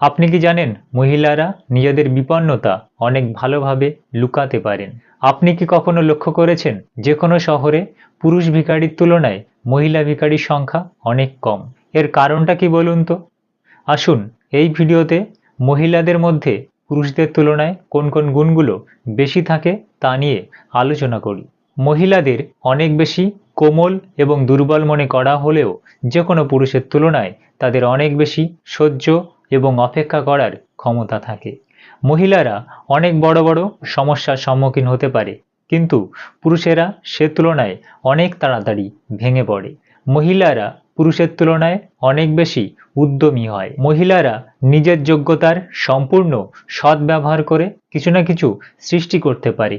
আপনি কি জানেন, মহিলারা নিজেদের বিপন্নতা অনেক ভালোভাবে লুকাতে পারেন? আপনি কি কখনো লক্ষ্য করেছেন যে কোনো শহরে পুরুষ ভিখারির তুলনায় মহিলা ভিখারির সংখ্যা অনেক কম? এর কারণটা কি বলুন তো? আসুন, এই ভিডিওতে মহিলাদের মধ্যে পুরুষদের তুলনায় কোন কোন গুণগুলো বেশি থাকে তা নিয়ে আলোচনা করি। মহিলাদের অনেক বেশি কোমল এবং দুর্বল মনে করা হলেও যে কোনো পুরুষের তুলনায় তাদের অনেক বেশি সহ্য এবং অপেক্ষা করার ক্ষমতা থাকে। মহিলারা অনেক বড় বড় সমস্যার সম্মুখীন হতে পারে, কিন্তু পুরুষেরা সে তুলনায় অনেক তাড়াতাড়ি ভেঙে পড়ে। মহিলারা পুরুষের তুলনায় অনেক বেশি উদ্যমী হয়। মহিলারা নিজের যোগ্যতার সম্পূর্ণ সদ্ব্যবহার করে কিছু না কিছু সৃষ্টি করতে পারে।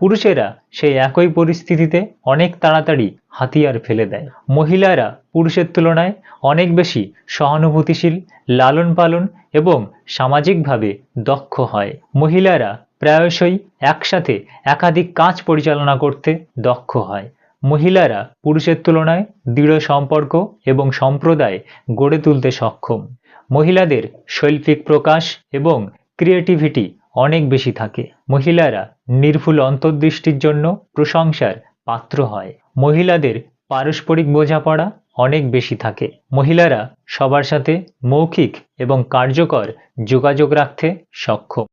পুরুষেরা সেই একই পরিস্থিতিতে অনেক তাড়াতাড়ি হাতিয়ার ফেলে দেয়। মহিলারা পুরুষের তুলনায় অনেক বেশি সহানুভূতিশীল লালন পালন এবং সামাজিকভাবে দক্ষ হয়। মহিলারা প্রায়শই একসাথে একাধিক কাজ পরিচালনা করতে দক্ষ হয়। মহিলারা পুরুষের তুলনায় দৃঢ় সম্পর্ক এবং সম্প্রদায় গড়ে তুলতে সক্ষম। মহিলাদের শৈল্পিক প্রকাশ এবং ক্রিয়েটিভিটি অনেক বেশি থাকে। মহিলারা নির্ভুল অন্তর্দৃষ্টির জন্য প্রশংসার পাত্র হয়। মহিলাদের পারস্পরিক বোঝাপড়া অনেক বেশি থাকে। মহিলারা সবার সাথে মৌখিক এবং কার্যকর যোগাযোগ রাখতে সক্ষম।